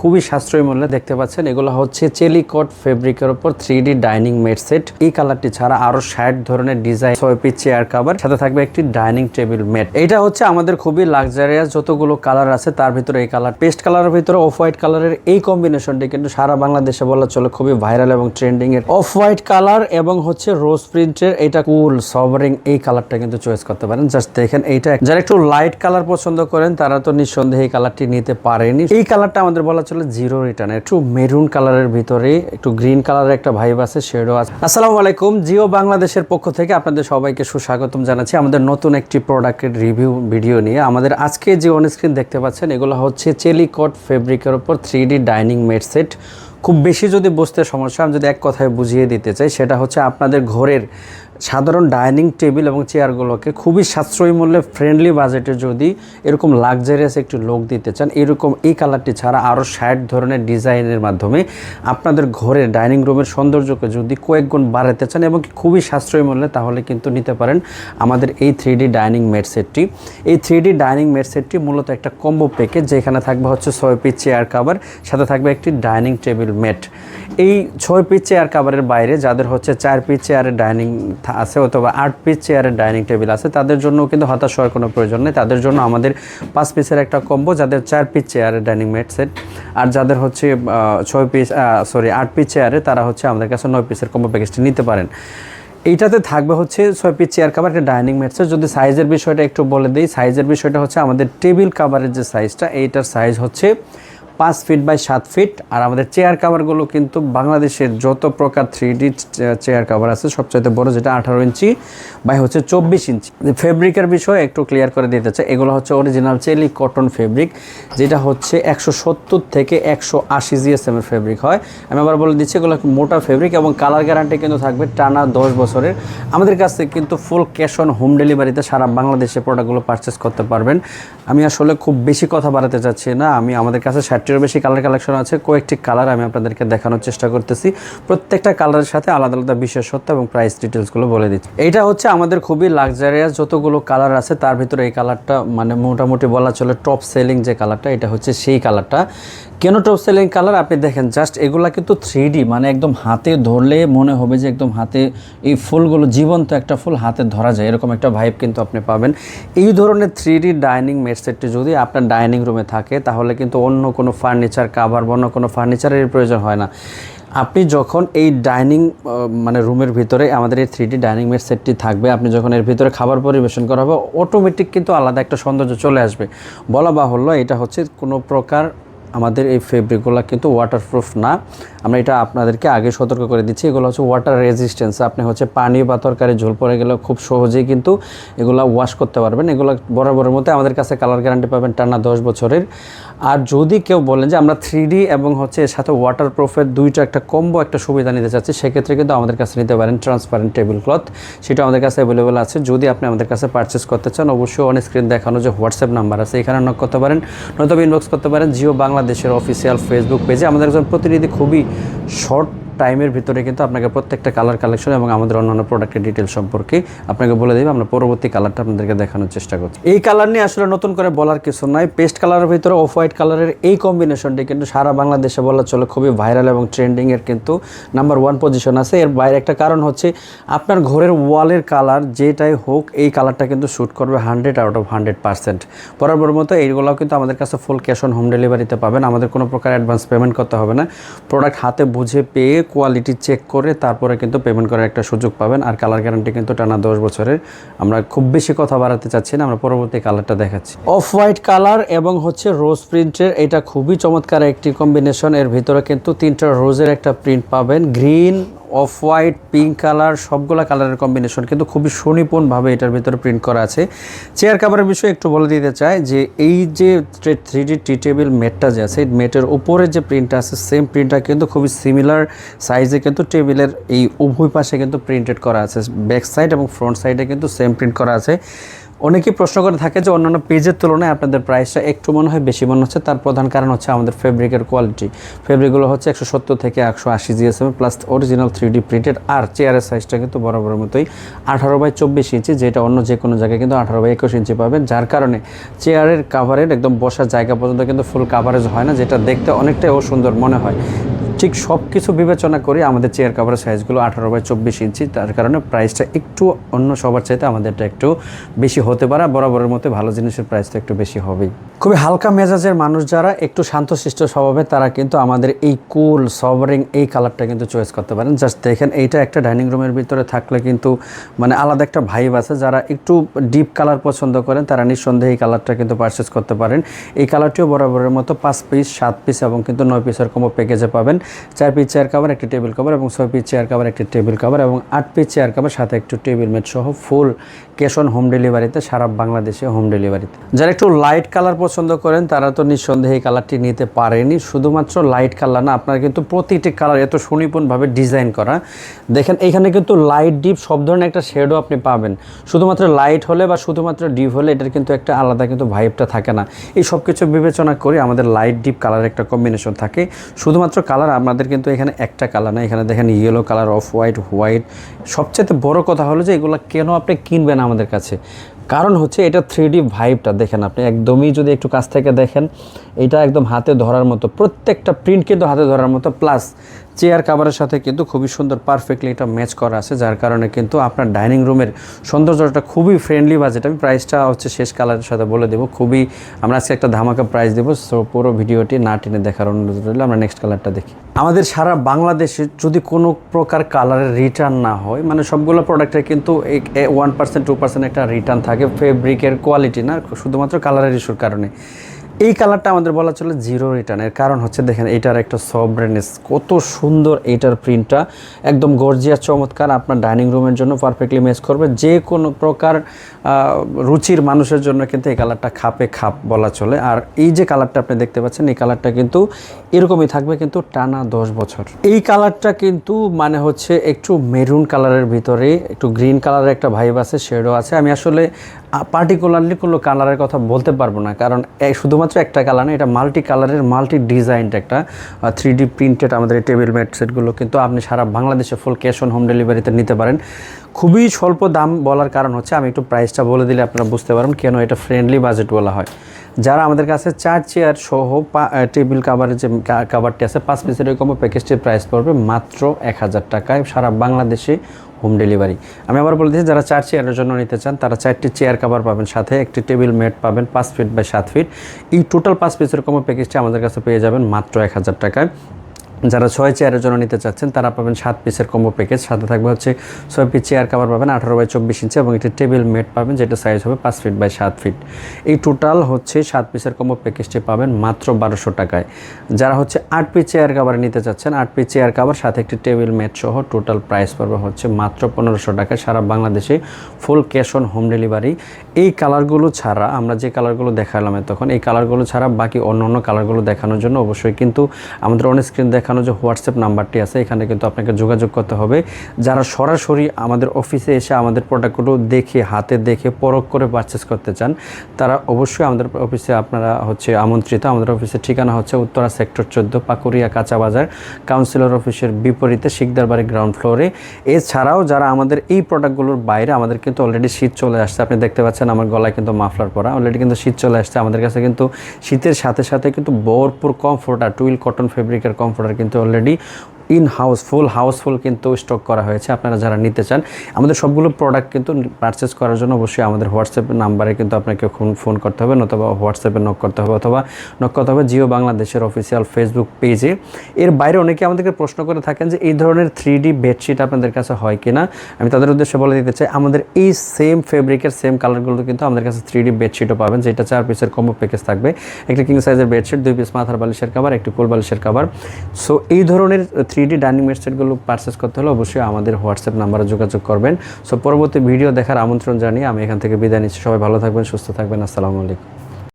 খুবই সাশ্রয়ী মূল্যে দেখতে পাচ্ছেন। এগুলো হচ্ছে চেলিকট ফেব্রিকের উপর three D dining mat set. এই কালারটি ছাড়া আরও ষাট ধরনের ডিজাইন চেয়ার কাভার, সাথে থাকবে একটি ডাইনিং টেবিল মেট এটা হচ্ছে আমাদের খুবই লাক্সারিয়াস যতগুলো কালার আছে, তার ভিতরে এই কালার। পেস্ট কালারের ভিতরে অফ হোয়াইট কালারের এই কম্বিনেশনটি কিন্তু সারা বাংলাদেশে বলা চলে খুবই ভাইরাল এবং ট্রেন্ডিং এর। অফ হোয়াইট কালার এবং হচ্ছে রোজ প্রিন্টের এটা কুল সভারিং এই কালারটা কিন্তু চয়েস করতে পারেন। জাস্ট দেখেন এইটা। যারা একটু লাইট কালার পছন্দ করেন, তারা তো নিঃসন্দেহে এই কালারটি নিতে পারেনি। এই কালারটা আমাদের বলা চলে জিরো রিটার্ন একটু মেরুন কালারের ভিতরে, একটু গ্রিন কালারের একটা ভাইব আছে শেডও আছে। আসসালামু আলাইকুম, জিও বাংলাদেশের পক্ষ থেকে আপনাদের সবাইকে সুস্বাগতম জানাচ্ছি আমাদের নতুন একটি প্রোডাক্টের রিভিউ ভিডিও নিয়ে। আমাদের আজকে যে অনস্ক্রিন দেখতে পাচ্ছেন, এগুলো হচ্ছে চেলিকট ফেব্রিকের ওপর three D dining mat set খুব বেশি যদি বসতে সমস্যা আমি যদি এক কথায় বুঝিয়ে দিতে চাই, সেটা হচ্ছে আপনাদের ঘরের সাধারণ ডাইনিং টেবিল এবং চেয়ারগুলোকে খুবই সাশ্রয়ী মূল্যে ফ্রেন্ডলি বাজেটে যদি এরকম লাক্সারিয়াস একটি লোক দিতে চান, এরকম এই কালারটি ছাড়া আরও ষাট ধরনের ডিজাইনের মাধ্যমে আপনাদের ঘরের ডাইনিং রুমের সৌন্দর্যকে যদি কয়েক গুণ বাড়াতে চান এবং খুবই সাশ্রয়ী মূল্যে, তাহলে কিন্তু নিতে পারেন আমাদের এই থ্রি ডাইনিং মেট সেটটি এই থ্রি ডাইনিং মেট সেটটি মূলত একটা কম্বো প্যাকেজ যেখানে থাকবে হচ্ছে ছয় পিস চেয়ার কাভার সাথে থাকবে একটি ডাইনিং টেবিল মেট এই ছয় পিস চেয়ার কাভারের বাইরে যাদের হচ্ছে চার পিস চেয়ারের ডাইনিং আছে অথবা আট পিস চেয়ারের ডাইনিং টেবিল আছে, তাদের জন্য কিন্তু হতাশ হওয়ার কোনো প্রয়োজন নেই। তাদের জন্য আমাদের পাঁচ পিসের একটা কম্বো যাদের চার পিস চেয়ারের ডাইনিং মেট সেট আর যাদের হচ্ছে ছয় পিস সরি আট পিস চেয়ারে তারা হচ্ছে আমাদের কাছে নয় পিসের কম্বো প্যাকেজটি নিতে পারেন। এইটাতে থাকবে হচ্ছে ছয় পিস চেয়ার কাভার একটা ডাইনিং ম্যাটসে যদি সাইজের বিষয়টা একটু বলে দিই সাইজের বিষয়টা হচ্ছে আমাদের টেবিল কাভারের যে সাইজটা এইটার সাইজ হচ্ছে পাঁচ ফিট বাই সাত ফিট আর আমাদের চেয়ার কাভারগুলো কিন্তু বাংলাদেশের যত প্রকার থ্রি ডি চেয়ার কাভার আছে, সবচাইতে বড় যেটা আঠারো ইঞ্চি বাই হচ্ছে চব্বিশ ইঞ্চি। ফেব্রিকের বিষয়ে একটু ক্লিয়ার করে দিতে চাই, এগুলো হচ্ছে অরিজিনাল চেলি কটন ফেব্রিক যেটা হচ্ছে একশো সত্তর থেকে একশো আশি জিএসএম এর ফেব্রিক হয়। আমি আবার বলে দিচ্ছি, এগুলো মোটা ফেব্রিক এবং কালার গ্যারান্টি কিন্তু থাকবে টানা দশ বছরের। আমাদের কাছ কিন্তু ফুল ক্যাশ অন হোম ডেলিভারিতে সারা বাংলাদেশে প্রোডাক্টগুলো পারচেস করতে পারবেন। আমি আসলে খুব বেশি কথা বাড়াতে চাচ্ছি না, আমি আমাদের কাছে ষাটটিরও বেশি কালার কালেকশন আছে। কয়েকটি কালার আমি আপনাদেরকে দেখানোর চেষ্টা করতেছি। প্রত্যেকটা কালারের সাথে আলাদা আলাদা বিশেষত্ব এবং প্রাইস ডিটেলসগুলো বলে দিচ্ছি। এটা হচ্ছে আমাদের খুবই লাক্সারিয়াস যতগুলো কালার আছে, তার ভিতরে এই কালারটা মানে মোটামুটি বলা চলে টপ সেলিং যে কালারটা এটা হচ্ছে সেই কালারটা কেন টপ সেলিং কালার আপনি দেখেন, জাস্ট এগুলা কিন্তু থ্রি মানে একদম হাতে ধরলে মনে হবে যে একদম হাতে এই ফুলগুলো জীবন্ত একটা ফুল হাতে ধরা যায়, এরকম একটা ভাইব কিন্তু আপনি পাবেন। এই ধরনের থ্রি ডাইনিং মেট সেটটি যদি আপনার ডাইনিং রুমে থাকে, তাহলে কিন্তু অন্য কোনো ফার্নিচার কাভার বা অন্য কোনো ফার্নিচারের প্রয়োজন হয় না। আপনি যখন এই ডাইনিং মানে রুমের ভিতরে আমাদের এই থ্রি ডাইনিং মেট সেটটি থাকবে, আপনি যখন এর ভিতরে খাবার পরিবেশন করা হবে অটোমেটিক কিন্তু আলাদা একটা সৌন্দর্য চলে আসবে। বলা বাহুল্য, এটা হচ্ছে কোনো প্রকার আমাদের এই ফেব্রিকগুলো কিন্তু ওয়াটারপ্রুফ না। আমরা এটা আপনাদেরকে আগে সতর্ক করে দিচ্ছি। এগুলো হচ্ছে ওয়াটার রেজিস্ট্যান্স আপনি হচ্ছে পানি বা তরকারি ঝোল পড়ে গেলে খুব সহজেই কিন্তু এগুলো ওয়াশ করতে পারবেন। এগুলো বরাবরের মধ্যে আমাদের কাছে কালার গ্যারান্টি পাবেন টানা দশ বছরের। আর যদি কেউ বলেন যে আমরা থ্রি এবং হচ্ছে এর সাথে ওয়াটার প্রুফের দুইটা একটা কম্বো একটা সুবিধা নিতে চাচ্ছি, সেক্ষেত্রে কিন্তু আমাদের কাছে নিতে পারেন ট্রান্সপারেন্ট টেবিল ক্লথ সেটা আমাদের কাছে অ্যাভেলেবেল আছে। যদি আপনি আমাদের কাছে পারচেস করতে চান, অবশ্যই অন স্ক্রিন দেখানো যে হোয়াটসঅ্যাপ নাম্বার আছে, এখানে নক করতে পারেন নয়তো ইনবক্স করতে পারেন। জিও বাংলাদেশের অফিসিয়াল ফেসবুক পেজে আমাদের একজন প্রতিনিধি খুবই শর্ট টাইমের ভিতরে কিন্তু আপনাকে প্রত্যেকটা কালার কালেকশন এবং আমাদের অন্যান্য প্রোডাক্টের ডিটেল সম্পর্কে আপনাকে বলে দেবে। আমরা পরবর্তী কালারটা আপনাদেরকে দেখানোর চেষ্টা করছি। এই কালার নিয়ে আসলে নতুন করে বলার কিছু নয় পেস্ট কালারের ভিতরে অফ হোয়াইট কালারের এই কম্বিনেশনটি কিন্তু সারা বাংলাদেশে বলা চলে খুবই ভাইরাল এবং ট্রেন্ডিংয়ের কিন্তু নাম্বার ওয়ান পজিশন আছে। এর বাইরে একটা কারণ হচ্ছে আপনার ঘরের ওয়ালের কালার যেটাই হোক, এই কালারটা কিন্তু শ্যুট করবে hundred out of hundred percent বরাবর মতো এইগুলোও কিন্তু আমাদের কাছে ফুল ক্যাশ অন হোম ডেলিভারিতে পাবেন। আমাদের কোনো প্রকার অ্যাডভান্স পেমেন্ট করতে হবে না। প্রোডাক্ট হাতে বুঝে পেয়ে কোয়ালিটি চেক করে তারপরে কিন্তু পেমেন্ট করার একটা সুযোগ পাবেন। আর কালার গ্যারান্টি কিন্তু টানা দশ বছরের। আমরা খুব বেশি কথা বাড়াতে চাচ্ছি না, আমরা পরবর্তী কালারটা দেখাচ্ছি। অফ হোয়াইট কালার এবং হচ্ছে রোজ প্রিন্টের এটা খুবই চমৎকার একটি কম্বিনেশন এর ভিতরে কিন্তু তিনটা রোজের একটা প্রিন্ট পাবেন। Green off white, pink colour, সবগুলা কালারের কম্বিনেশন কিন্তু খুবই সুনিপুণভাবে এটার ভিতরে প্রিন্ট করা আছে। চেয়ার কাভারের বিষয়ে একটু বলে দিতে চাই যে এই যে থ্রি ডি টি টেবিল মেটটা যে আছে, এই মেটের উপরে যে প্রিন্টটা আছে, সেম প্রিন্টটা কিন্তু খুবই সিমিলার সাইজে কিন্তু টেবিলের এই উভয় পাশে কিন্তু প্রিন্টেড করা আছে। ব্যাক সাইড এবং ফ্রন্ট সাইডে কিন্তু সেম প্রিন্ট করা আছে। অনেকেই প্রশ্ন করে থাকে যে অন্যান্য পেজের তুলনায় আপনাদের প্রাইসটা একটু মনে হয় বেশি মনে হচ্ছে। তার প্রধান কারণ হচ্ছে আমাদের ফেব্রিকের কোয়ালিটি ফেব্রিকগুলো হচ্ছে একশো সত্তর থেকে একশো আশি GSM plus original three D printed আর চেয়ারের সাইজটা কিন্তু বরাবরের মতোই আঠারো বাই চব্বিশ ইঞ্চি যেটা অন্য যে কোনো জায়গায় কিন্তু আঠারো বাই একুশ ইঞ্চি পাবেন। যার কারণে চেয়ারের কাভারের একদম বসার জায়গা পর্যন্ত কিন্তু ফুল কাভারেজ হয় না, যেটা দেখতে অনেকটাই ও সুন্দর মনে হয়। ঠিক সব কিছু বিবেচনা করে আমাদের চেয়ার কাভারের সাইজগুলো আঠারো বাই চব্বিশ ইঞ্চি, তার কারণে প্রাইসটা একটু অন্য সবার চাইতে আমাদেরটা একটু বেশি হতে পারে বরাবরের মতো ভালো জিনিসের প্রাইসটা একটু বেশি হবেই। খুবই হালকা মেজাজের মানুষ যারা, একটু শান্তশিষ্ট স্বভাবে, তারা কিন্তু আমাদের এই কুল সবরিং এই কালারটা কিন্তু চয়েস করতে পারেন। জাস্ট দেখেন, এইটা একটা ডাইনিং রুমের ভিতরে থাকলে কিন্তু মানে আলাদা একটা ভাইব আছে। যারা একটু ডিপ কালার পছন্দ করেন, তারা নিঃসন্দেহে এই কালারটা কিন্তু পারচেস করতে পারেন। এই কালারটিও বরাবরের মতো পাঁচ পিস সাত পিস এবং কিন্তু নয় পিসের কমো প্যাকেজে পাবেন। চার পিস চেয়ার কাভার একটি টেবিল কভার এবং ছয় পিস চেয়ার কাভার একটি টেবিল কভার এবং আট পিস চেয়ার কাভার সাথে একটু টেবিল মেট সহ ফুল ক্যাশ অন হোম ডেলিভারিতে সারা বাংলাদেশে হোম ডেলিভারিতে যারা একটু লাইট কালার পছন্দ করেন, তারা তো নিঃসন্দেহে এই কালারটি নিতে পারেনি। শুধুমাত্র লাইট কালার না, আপনার কিন্তু প্রতিটি কালার এত সুনিপুণভাবে ডিজাইন করা। দেখেন, এখানে কিন্তু লাইট ডিপ সব ধরনের একটা শেডও আপনি পাবেন। শুধুমাত্র লাইট হলে বা শুধুমাত্র ডিপ হলে এটার কিন্তু একটা আলাদা কিন্তু ভাইবটা থাকে না। এই সব কিছু বিবেচনা করে আমাদের লাইট ডিপ কালারের একটা কম্বিনেশন থাকে। শুধুমাত্র কালার আমাদের কিন্তু এখানে একটা কালার না এখানে দেখেন yellow colour off white white সবচেয়ে বড় কথা হলো যে এগুলো কেন আপনি কিনবেন আমাদের কাছে? কারণ হচ্ছে এটা থ্রি ভাইবটা দেখেন আপনি একদমই যদি একটু কাছ থেকে দেখেন, এটা একদম হাতে ধরার মতো, প্রত্যেকটা প্রিন্ট কিন্তু হাতে ধরার মতো প্লাস চেয়ার কাভারের সাথে কিন্তু খুবই সুন্দর পারফেক্টলি এটা ম্যাচ করা আছে, যার কারণে কিন্তু আপনার ডাইনিং রুমের সৌন্দর্যটা খুবই ফ্রেন্ডলি বাজেট আমি প্রাইসটা হচ্ছে শেষ কালারের সাথে বলে দেবো, খুবই আমরা আজকে একটা ধামাকা প্রাইস দেবো সো পুরো ভিডিওটি না টেনে দেখার অনুরোধ রইল, আমরা নেক্সট কালারটা দেখি। আমাদের সারা বাংলাদেশে যদি কোনো প্রকার কালারের রিটার্ন না হয় মানে সবগুলো প্রোডাক্টের কিন্তু ওয়ান পার্সেন্ট টু পার্সেন্ট একটা রিটার্ন থাকে ফেব্রিকের কোয়ালিটি না, শুধুমাত্র কালারের ইস্যুর কারণে। এই কালারটা আমাদের বলা চলে জিরো রিটার্নের কারণ হচ্ছে দেখেন, এটার একটা সবরেনেস কত সুন্দর এইটার প্রিন্টটা একদম গর্জিয়া চমৎকার। আপনার ডাইনিং রুমের জন্য পারফেক্টলি ম্যাচ করবে। যে কোনো প্রকার রুচির মানুষের জন্য কিন্তু এই কালারটা খাপে খাপ বলা চলে। আর এই যে কালারটা আপনি দেখতে পাচ্ছেন, এই কালারটা কিন্তু এরকমই থাকবে কিন্তু টানা দশ বছর। এই কালারটা কিন্তু মানে হচ্ছে একটু মেরুন কালারের ভিতরে, একটু গ্রিন কালারের একটা ভাইব আছে শেডও আছে। আমি আসলে পার্টিকুলারলি কোনো কালারের কথা বলতে পারব না। কারণ এই শুধুমাত্র একটা কালার না, এটা মাল্টি কালারের মাল্টি ডিজাইনড একটা থ্রি ডি প্রিন্টেড আমাদের টেবিল ম্যাট সেটগুলো কিন্তু আপনি সারা বাংলাদেশে ফুল ক্যাশ অন হোম ডেলিভারিতে নিতে পারেন। খুবই স্বল্প দাম বলার কারণ হচ্ছে, আমি একটু প্রাইসটা বলে দিলে আপনারা বুঝতে পারবেন কেন এটা ফ্রেন্ডলি বাজেট বলা হয়। যারা আমাদের কাছে চার চেয়ার সহ টেবিল কাভারের যে কাভারটি আছে, পাঁচ পিসের এরকম প্যাকেজটির প্রাইস পড়বে মাত্র এক হাজার টাকায়। সারা বাংলাদেশে হোম ডেলিভারি। আমি আবার বলে দিচ্ছি যারা চার চেয়ারের জন্য নিতে চান, তারা চারটি চেয়ার কাভার পাবেন, সাথে একটি টেবিল মেট পাবেন, পাঁচ ফিট বাই সাত ফিট এই টোটাল পাঁচ পিসের কম প্যাকেজটি আমাদের কাছে পেয়ে যাবেন মাত্র এক হাজার টাকায়। যারা ছয় চেয়ারের জন্য নিতে চাচ্ছেন, তারা পাবেন সাত পিসের কম্বো প্যাকেজ সাথে থাকবে হচ্ছে ছয় পিস চেয়ার কাভার পাবেন আঠারো বাই চব্বিশ ইঞ্চি এবং একটি টেবিল মেট পাবেন যেটা সাইজ হবে পাঁচ ফিট বাই সাত ফিট এই টোটাল হচ্ছে সাত পিসের কম্বো প্যাকেজটি পাবেন মাত্র বারোশো টাকায়। যারা হচ্ছে আট পিস চেয়ার কাভার নিতে চাচ্ছেন, আট পিস চেয়ার কাভার সাথে একটি টেবিল মেট সহ টোটাল প্রাইস পড়বে হচ্ছে মাত্র পনেরোশো টাকায়। সারা বাংলাদেশে full cash on home delivery এই কালারগুলো ছাড়া, আমরা যে কালারগুলো দেখালাম তখন এই কালারগুলো ছাড়া বাকি অন্য অন্য কালারগুলো দেখানোর জন্য অবশ্যই কিন্তু আমাদের অন স্ক্রিন দেখানো যে হোয়াটসঅ্যাপ নাম্বারটি আছে, এখানে কিন্তু আপনাকে যোগাযোগ করতে হবে। যারা সরাসরি আমাদের অফিসে এসে আমাদের প্রোডাক্টগুলো দেখে, হাতে দেখে পরখ করে পারচেস করতে চান, তারা অবশ্যই আমাদের অফিসে আপনারা হচ্ছে আমন্ত্রিত। আমাদের অফিসের ঠিকানা হচ্ছে উত্তরা সেক্টর চোদ্দ পাকুরিয়া কাঁচা বাজার, কাউন্সিলর অফিসের বিপরীতে শিকদারবাড়ি গ্রাউন্ড ফ্লোরে এছাড়াও যারা আমাদের এই প্রোডাক্টগুলোর বাইরে আমাদের কিন্তু অলরেডি শীত চলে আসছে। আপনি দেখতে পাচ্ছেন আমার গলায় কিন্তু মাফলার পরা। অলরেডি কিন্তু শীত চলে আসছে। আমাদের কাছে কিন্তু শীতের সাথে সাথে কিন্তু ভরপুর কমফোর্টার টুইল কটন ফেব্রিকের কমফোর্টার কিন্তু already in house full house full কিন্তু স্টক করা হয়েছে, আপনারা যারা নিতে চান। আমাদের সবগুলো প্রোডাক্ট কিন্তু পারচেস করার জন্য অবশ্যই আমাদের হোয়াটসঅ্যাপ নাম্বারে কিন্তু আপনাকে ফোন করতে হবে, নতুবা হোয়াটসঅ্যাপে নক করতে হবে, অথবা নক করতে হবে জিও বাংলাদেশের অফিসিয়াল ফেসবুক পেজে এর বাইরে অনেকে আমাদেরকে প্রশ্ন করে থাকেন যে, এই ধরনের থ্রি ডি বেডশিট আপনাদের কাছে হয় কিনা? আমি তাদের উদ্দেশ্যে বলে দিতে চাই, আমাদের এই সেম ফেব্রিকের সেম কালারগুলো কিন্তু আমাদের কাছে থ্রি ডি বেডশিটও পাবেন, যেটা চার পিসের কম্বো প্যাকেজ থাকবে। একটা কিং সাইজের বেডশিট দুই পিস মাথার বালিশের কাভার একটি কোল বালিশের কাভার সো এই ধরনের থ্রি ডি ডাইনিং মেট সেটগুলো পারচেস করতে হলে অবশ্যই আমাদের হোয়াটসঅ্যাপ নাম্বারে যোগাযোগ করবেন। সো পরবর্তী ভিডিও দেখার আমন্ত্রণ জানিয়ে আমি এখান থেকে বিদায় নিচ্ছি। সবাই ভালো থাকবেন, সুস্থ থাকবেন। আসসালামু আলাইকুম।